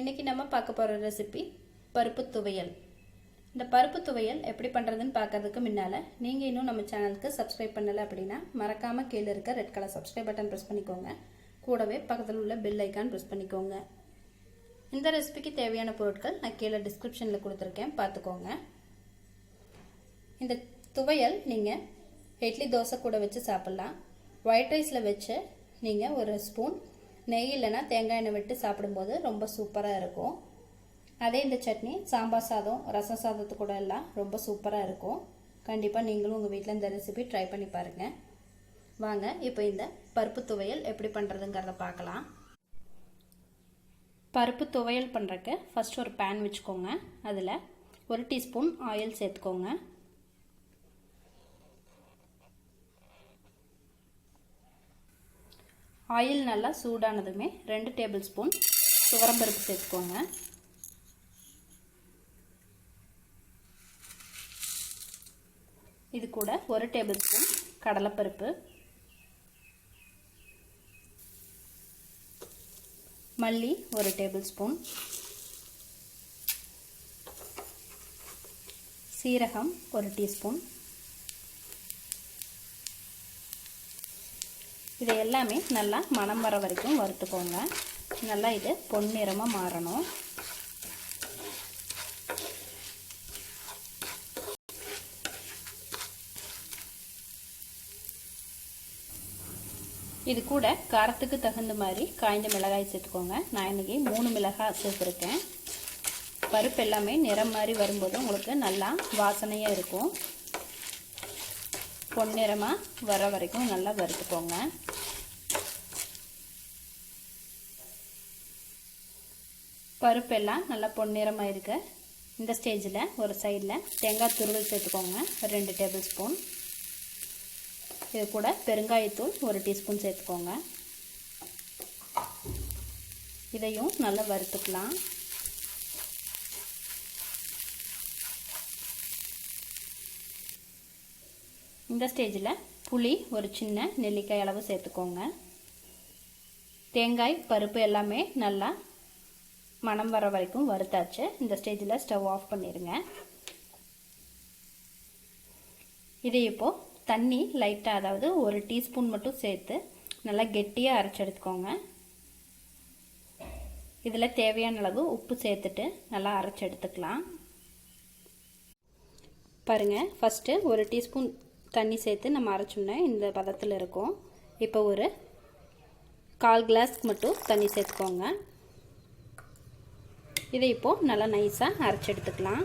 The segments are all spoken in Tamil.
இன்றைக்கி நம்ம பார்க்க போகிற ரெசிபி பருப்பு துவையல். இந்த பருப்பு துவையல் எப்படி பண்ணுறதுன்னு பார்க்கறதுக்கு முன்னால் நீங்கள் இன்னும் நம்ம சேனலுக்கு சப்ஸ்கிரைப் பண்ணலை அப்படின்னா மறக்காமல் கீழே இருக்க red colour subscribe button press பண்ணிக்கோங்க. கூடவே பக்கத்தில் உள்ள பெல் ஐக்கான் ப்ரெஸ் பண்ணிக்கோங்க. இந்த ரெசிபிக்கு தேவையான பொருட்கள் நான் கீழே டிஸ்கிரிப்ஷனில் கொடுத்துருக்கேன். பார்த்துக்கோங்க. இந்த துவையல் நீங்கள் இட்லி தோசை கூட வச்சு சாப்பிட்லாம். ஒயிட் ரைஸில் வச்சு நீங்கள் ஒரு ஸ்பூன் நெய் இல்லைன்னா தேங்காய் எண்ணெய் விட்டு சாப்பிடும்போது ரொம்ப சூப்பராக இருக்கும். அதே இந்த சட்னி சாம்பார் சாதம் ரசம் சாதத்து கூட எல்லாம் ரொம்ப சூப்பராக இருக்கும். கண்டிப்பாக நீங்களும் உங்கள் வீட்டில் இந்த ரெசிபி ட்ரை பண்ணி பாருங்கள் வாங்க இப்போ இந்த பருப்பு துவையல் எப்படி பண்ணுறதுங்கிறத பார்க்கலாம் பருப்பு துவையல் பண்ணுறக்கு ஃபஸ்ட் ஒரு பேன் வச்சுக்கோங்க. அதில் ஒரு டீஸ்பூன் ஆயில் சேர்த்துக்கோங்க. ஆயில் நல்லா சூடானதுமே ரெண்டு டேபிள் ஸ்பூன் துவரம்பருப்பு சேர்த்துக்கோங்க. இது கூட ஒரு டேபிள் ஸ்பூன் கடலைப்பருப்பு. மல்லி ஒரு டேபிள் ஸ்பூன். சீரகம் ஒரு டீஸ்பூன். இதை எல்லாமே நல்லா மணம் வர வரைக்கும் வறுத்துக்கோங்க. நல்லா இது பொன்னிறமாக மாறணும். இது கூட காரத்துக்கு தகுந்த மாதிரி காய்ந்த மிளகாய் சேர்த்துக்கோங்க. நான் இன்றைக்கி மூணு மிளகாய் சேர்த்துருக்கேன். பருப்பு எல்லாமே நிறம் மாதிரி வரும்போது உங்களுக்கு நல்லா வாசனையாக இருக்கும். பொன்னிறமாக வர வரைக்கும் நல்லா வறுத்துக்கோங்க. பருப்பெல்லாம் நல்லா பொன்னிறமாக இருக்க. இந்த ஸ்டேஜில் ஒரு சைடில் தேங்காய் துருவல் சேர்த்துக்கோங்க. ரெண்டு டேபிள் ஸ்பூன். இது கூட பெருங்காயத்தூள் ஒரு டீஸ்பூன் சேர்த்துக்கோங்க. இதையும் நல்லா வறுத்துக்கலாம். இந்த ஸ்டேஜில் புளி ஒரு சின்ன நெல்லிக்காய் அளவு சேர்த்துக்கோங்க. தேங்காய் பருப்பு எல்லாமே நல்லா மணம் வர வரைக்கும் வறுத்தாச்சு. இந்த ஸ்டேஜில் ஸ்டவ் ஆஃப் பண்ணிடுங்க இதை இப்போது தண்ணி லைட்டாக அதாவது ஒரு டீஸ்பூன் மட்டும் சேர்த்து நல்லா கெட்டியாக அரைச்சி எடுத்துக்கோங்க. இதில் தேவையான அளவு உப்பு சேர்த்துட்டு நல்லா அரைச்சி எடுத்துக்கலாம். பாருங்கள் ஃபஸ்ட்டு ஒரு டீஸ்பூன் தண்ணி சேர்த்து நம்ம அரைச்சோம்னா இந்த பதத்தில் இருக்கும். இப்போ ஒரு கால் கிளாஸ்க்கு மட்டும் தண்ணி சேர்த்துக்கோங்க. இதை இப்போது நல்லா நைஸாக அரைச்சி எடுத்துக்கலாம்.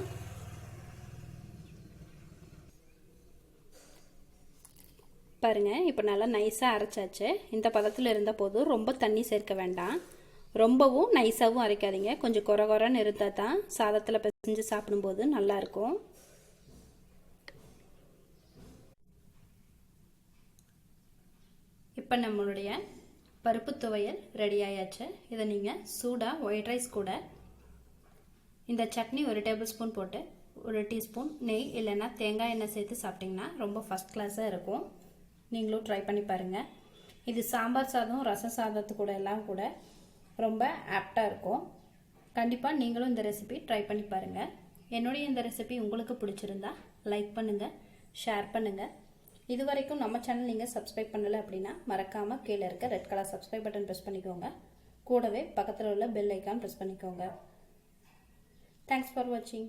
பாருங்கள் இப்போ நல்லா நைஸாக அரைச்சாச்சு. இந்த பதத்தில் இருந்த போதும் ரொம்ப தண்ணி சேர்க்க வேண்டாம். ரொம்பவும் நைஸாகவும் அரைக்காதீங்க. கொஞ்சம் குறை குறைன்னு இருந்தால் தான் சாதத்தில் பிசைஞ்சு சாப்பிடும்போது நல்லாயிருக்கும் இப்போ நம்மளுடைய பருப்பு துவையல் ரெடி ஆயாச்சு. இதை நீங்கள் சூடாக ஒயிட் ரைஸ் கூட இந்த சட்னி ஒரு டேபிள் ஸ்பூன் போட்டு ஒரு டீஸ்பூன் நெய் இல்லைன்னா தேங்காய் எண்ணெய் சேர்த்து சாப்பிட்டிங்கன்னா ரொம்ப ஃபஸ்ட் கிளாஸாக இருக்கும். நீங்களும் ட்ரை பண்ணி பாருங்கள் இது சாம்பார் சாதம் ரசம் சாதத்து கூட எல்லாம் கூட ரொம்ப ஆப்டாக இருக்கும். கண்டிப்பாக நீங்களும் இந்த ரெசிபி ட்ரை பண்ணி பாருங்கள் என்னுடைய இந்த ரெசிபி உங்களுக்கு பிடிச்சிருந்தா லைக் பண்ணுங்கள் ஷேர் பண்ணுங்கள் இது வரைக்கும் நம்ம சேனல் நீங்கள் சப்ஸ்கிரைப் பண்ணலை அப்படின்னா மறக்காமல் கீழே இருக்க red colour subscribe button press பண்ணிக்கோங்க. கூடவே பக்கத்தில் உள்ள பெல் ஐக்கான் ப்ரெஸ் பண்ணிக்கோங்க. தேங்க்ஸ் ஃபார் வாட்சிங்